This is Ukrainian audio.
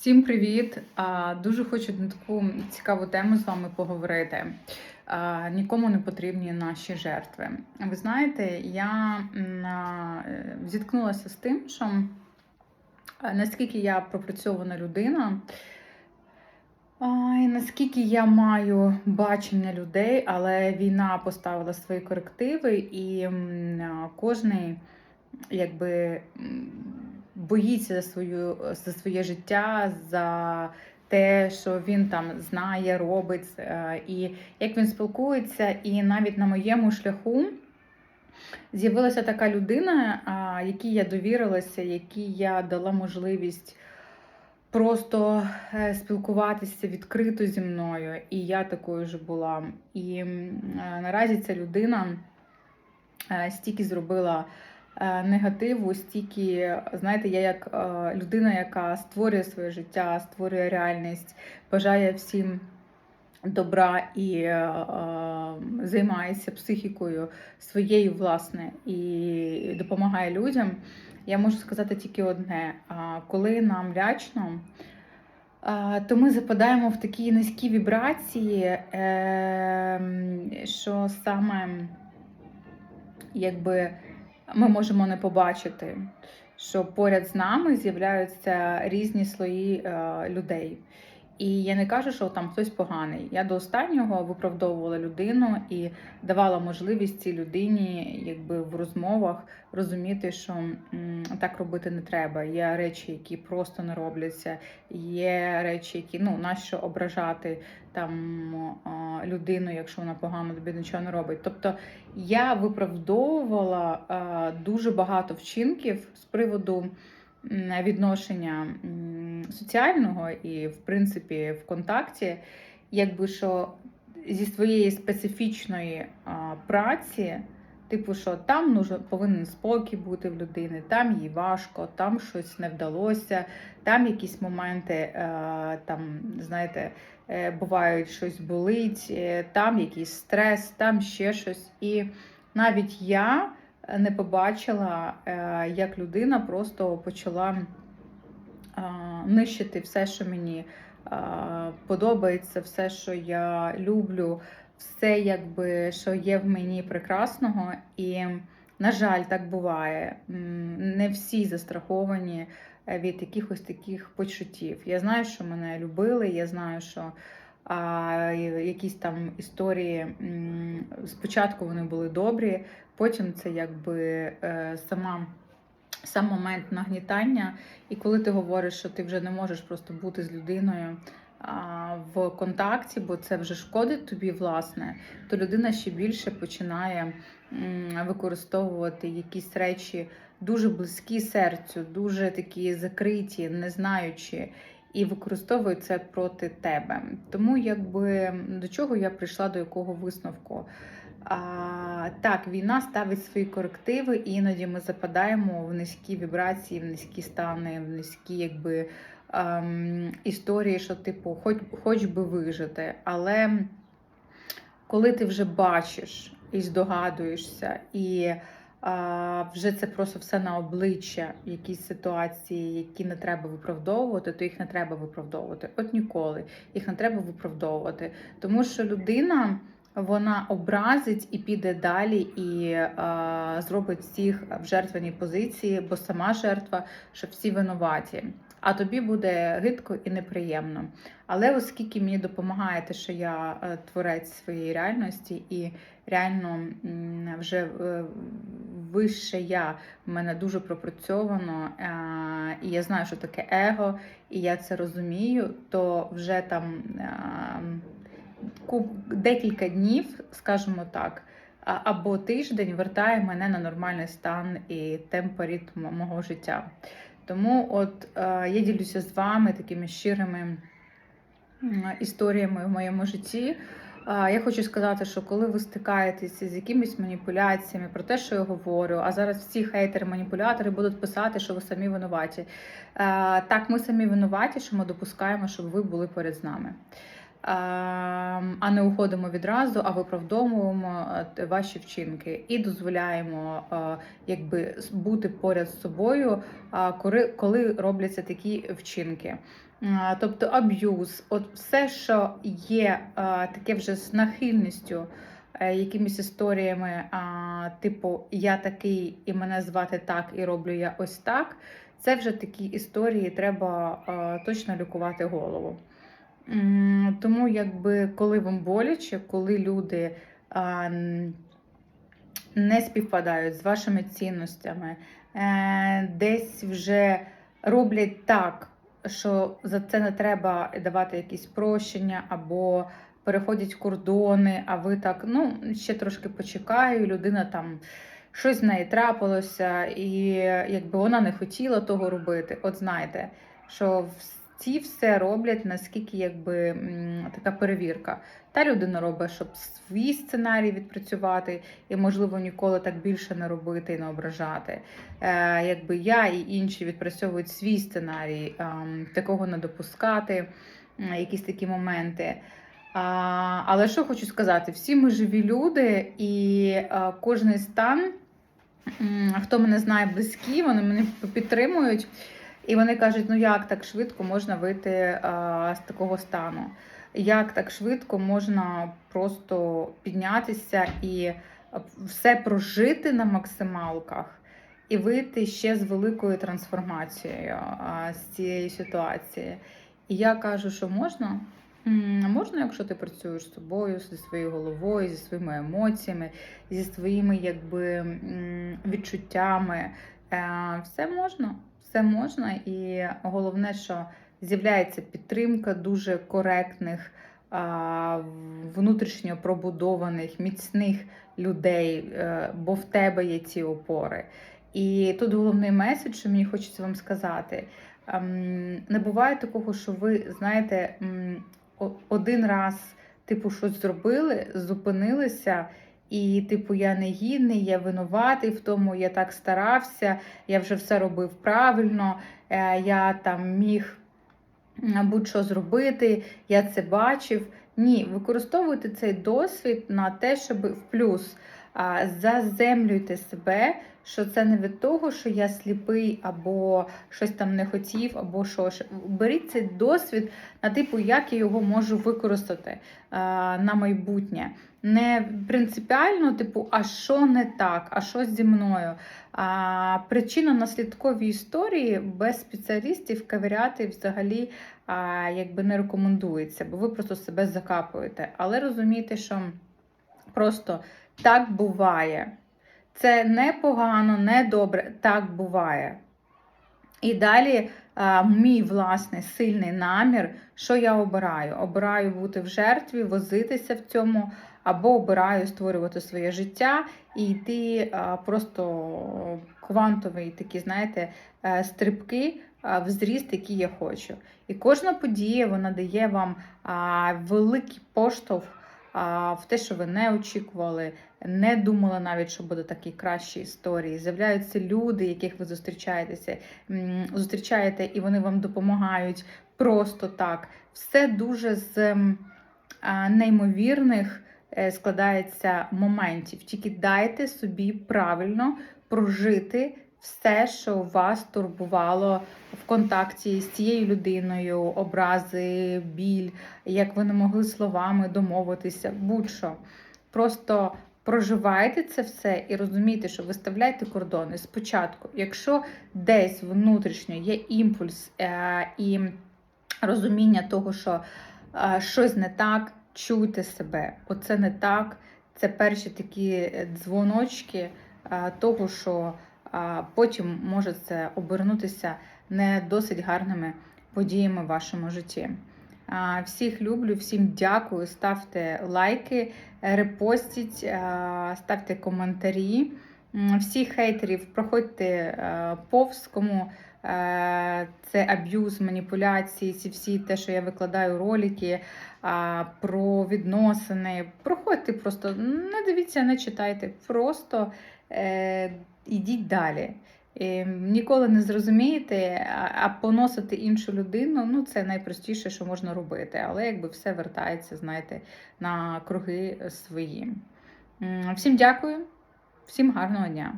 Всім привіт! Дуже хочу на таку цікаву тему з вами поговорити. Нікому не потрібні наші жертви. Ви знаєте, я зіткнулася з тим, що наскільки я пропрацьована людина, і наскільки я маю бачення людей, але війна поставила свої корективи, і кожний якби боїться за свою за своє життя, за те, що він там знає, робить, е, і як він спілкується, і навіть на моєму шляху. З'явилася така людина, а, якій я довірилася, якій я дала можливість просто е, спілкуватися відкрито зі мною. І я такою ж була. І е, наразі ця людина е, стільки зробила е, негативу, стільки, знаєте, я як е, людина, яка створює своє життя, створює реальність, бажає всім добра і е, е, займається психікою своєю, власне, і допомагає людям. Я можу сказати тільки одне: коли нам лячно, то ми западаємо в такі низькі вібрації, е, що саме якби ми можемо не побачити, що поряд з нами з'являються різні слої е, людей. І я не кажу, що там хтось поганий. Я до останнього виправдовувала людину і давала можливість цій людині, якби в розмовах розуміти, що так робити не треба. Є речі, які просто не робляться. Є речі, які ну нащо ображати там людину, якщо вона погано тобі нічого не робить. Тобто я виправдовувала дуже багато вчинків з приводу відношення соціального і, в принципі, в контакті, якби що зі своєї специфічної праці. Типу, що там нужно, повинен спокій бути в людини, там їй важко, там щось не вдалося, там якісь моменти, е, там, знаєте, е, бувають щось болить, е, там якийсь стрес, там ще щось. І навіть я не побачила, е, як людина просто почала е, нищити все, що мені е, подобається, все, що я люблю, все, якби що є в мені прекрасного. І, на жаль, так буває. Не всі застраховані від якихось таких почуттів. Я знаю, що мене любили, я знаю, що якісь там історії спочатку вони були добрі, потім це якби е, сама. Сам момент нагнітання, і коли ти говориш, що ти вже не можеш просто бути з людиною а, в контакті, бо це вже шкодить тобі, власне, то людина ще більше починає використовувати якісь речі дуже близькі серцю, дуже такі закриті, не знаючи, і використовує це проти тебе. Тому, якби до чого я прийшла, до якого висновку. А, так, війна ставить свої корективи, і іноді ми западаємо в низькі вібрації, в низькі стани, в низькі якби, ем, історії, що, типу, хоч, хоч би вижити. Але коли ти вже бачиш і здогадуєшся, і вже це просто все на обличчя, якісь ситуації, які не треба виправдовувати, то їх не треба виправдовувати. От ніколи їх не треба виправдовувати. Тому що людина вона образить і піде далі, і а, зробить всіх в жертвеній позиції, бо сама жертва, що всі винуваті. А тобі буде гидко і неприємно. Але оскільки мені допомагає те, що я е, творець своєї реальності, і реально вже е, вище я в мене дуже пропрацьовано, е, і я знаю, що таке его, і я це розумію, то вже там. декілька днів, скажімо так, або тиждень вертає мене на нормальний стан і темпоритм мого життя. Тому от е, я ділюся з вами такими щирими історіями в моєму житті. А, Я хочу сказати, що коли ви стикаєтеся з якимись маніпуляціями про те, що я говорю, а зараз всі хейтери-маніпулятори будуть писати, що ви самі винуваті. А, Так, ми самі винуваті, що ми допускаємо, щоб ви були поряд з нами. А, а не уходимо відразу, а виправдовуємо е, ваші вчинки і дозволяємо е, якби бути поряд з собою, коли, коли робляться такі вчинки. Тобто аб'юз, от все, що є таке вже з нахильністю, е, якимись історіями, типу Я такий і мене звати так, і роблю я ось так. Це вже такі історії, треба точно лікувати голову. Тому, якби коли вам боляче, коли люди а, не співпадають з вашими цінностями, е, десь вже роблять так, що за це не треба давати якісь прощення або переходять кордони, а ви так, ну, ще трошки почекаю, людина там. Щось з неї трапилося, і якби вона не хотіла того робити. От знаєте, що ці все роблять наскільки якби така перевірка. Та людина робить, щоб свій сценарій відпрацювати, і, можливо, ніколи так більше не робити і не ображати. Е, якби я і інші відпрацьовують свій сценарій, ем, такого не допускати, м, якісь такі моменти. А, але що хочу сказати, всі ми живі люди, і е, кожний стан, хто мене знає близькі, вони мене підтримують. І вони кажуть, ну як так швидко можна вийти а, з такого стану? Як так швидко можна просто піднятися і все прожити на максималках і вийти ще з великою трансформацією а, з цієї ситуації? І я кажу, що можна. Можна, якщо ти працюєш з собою, зі своєю головою, зі своїми емоціями, зі своїми якби відчуттями. Е, Все можна, все можна, і головне, що з'являється підтримка дуже коректних, внутрішньо пробудованих, міцних людей, е, бо в тебе є ці опори. І тут головний меседж, що мені хочеться вам сказати. ем, Не буває такого, що ви знаєте, один раз, типу, щось зробили, зупинилися. І, типу, я не гідний, я винуватий в тому, я так старався, я вже все робив правильно, е, я там міг будь-що зробити, я це бачив. Ні, використовуйте цей досвід на те, щоб в плюс заземлюйте себе, що це не від того, що я сліпий, або щось там не хотів, або що. Беріть цей досвід на типу, як я його можу використати на майбутнє. Не принципіально, типу, а що не так, а що зі мною. А, Причинно-наслідкові історії без спеціалістів кавіряти взагалі а, якби не рекомендується, бо ви просто себе закапуєте. Але розумійте, що просто так буває. Це не погано, не добре, так буває. І далі а, мій власний сильний намір, що я обираю? Обираю бути в жертві, возитися в цьому, або обираю створювати своє життя і йти а, просто квантовий такі, знаєте, е, стрибки в зріст, який я хочу. І кожна подія вона дає вам а, великий поштовх в те, що ви не очікували, не думали навіть, що буде такі кращі історії. З'являються люди, яких ви зустрічаєтеся, зустрічаєте, і вони вам допомагають просто так. Все дуже з а, неймовірних е, складається моментів. Тільки дайте собі правильно прожити все, що вас турбувало в контакті з цією людиною, образи, біль, як ви не могли словами домовитися, будь-що. Просто проживайте це все і розумійте, що виставляйте кордони спочатку. Якщо десь внутрішньо є імпульс е, і розуміння того, що е, щось не так, чуйте себе. Оце не так. Це перші такі дзвоночки е, того, що потім може це обернутися не досить гарними подіями в вашому житті. Всіх люблю, всім дякую. Ставте лайки, репостіть, ставте коментарі. Всіх хейтерів проходьте повз, кому це аб'юз, маніпуляції, ці всі те, що я викладаю ролики про відносини. Проходьте просто, не дивіться, не читайте. Просто е, ідіть далі. Е, Ніколи не зрозумієте, а поносити іншу людину ну це найпростіше, що можна робити. Але якби все вертається, знаєте, на круги свої. Всім дякую, всім гарного дня!